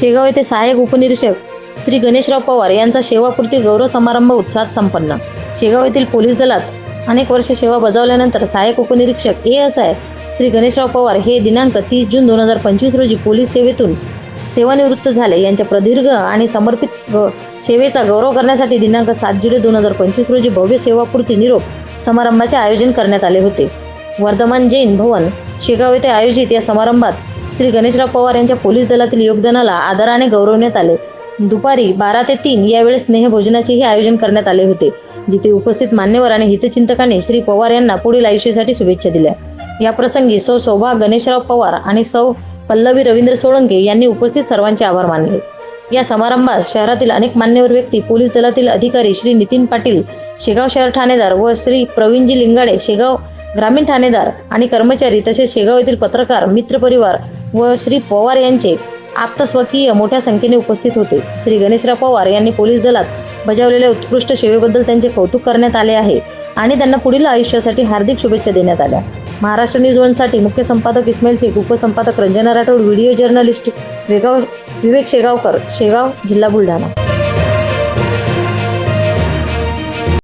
शेगाव येथे सहाय्यक उपनिरीक्षक श्री गणेशराव पवार यांचा सेवापूर्ती गौरव समारंभ उत्साहात संपन्न. शेगाव येथील पोलीस दलात अनेक वर्ष सेवा बजावल्यानंतर सहाय्यक उपनिरीक्षक A S I Shri Ganeshrao Pawar हे दिनांक तीस जून दोन हजार पंचवीस रोजी पोलीस सेवेतून सेवानिवृत्त झाले. यांच्या प्रदीर्घ आणि समर्पित ग सेवेचा गौरव करण्यासाठी दिनांक सात जुलै दोन हजार पंचवीस रोजी भव्य सेवापूर्ती निरोप समारंभाचे आयोजन करण्यात आले होते. वर्धमान जैन भवन शेगाव येथे आयोजित या समारंभात श्री गणेशराव पवार यांच्या पोलीस दलातील योगदानाला आदराने गौरवण्यात आले. दुपारी बारा ते तीन यावेळेस स्नेहभोजनाचेही आयोजन करण्यात आले होते जिथे उपस्थित मान्यवर आणि हितचिंतकांनी श्री पवार यांना पुढील आयुष्यासाठी शुभेच्छा दिल्या. या प्रसंगी सौ शोभा गणेशराव पवार आणि सौ पल्लवी रवींद्र सोळंके यांनी उपस्थित सर्वांचे आभार मानले. या समारंभात शहरातील अनेक मान्यवर व्यक्ती पोलीस दलातील अधिकारी श्री नितीन पाटील शेगाव शहर ठाणेदार व श्री प्रवीणजी लिंगाडे शेगाव ग्रामीण ठाणेदार आणि कर्मचारी तसेच शेगाव येथील पत्रकार मित्रपरिवार व श्री पवार यांचे आप्तस्वकीय मोठ्या संख्येने उपस्थित होते. श्री गणेशराव पवार यांनी पोलीस दलात बजावलेल्या उत्कृष्ट सेवेबद्दल त्यांचे कौतुक करण्यात आले आहे आणि त्यांना पुढील आयुष्यासाठी हार्दिक शुभेच्छा देण्यात आल्या. महाराष्ट्र न्यूज वनसाठी मुख्य संपादक इस्माईल शेख उपसंपादक रंजना राठोड व्हिडिओ जर्नलिस्ट वेगाव विवेक शेगावकर शेगाव जिल्हा बुलढाणा.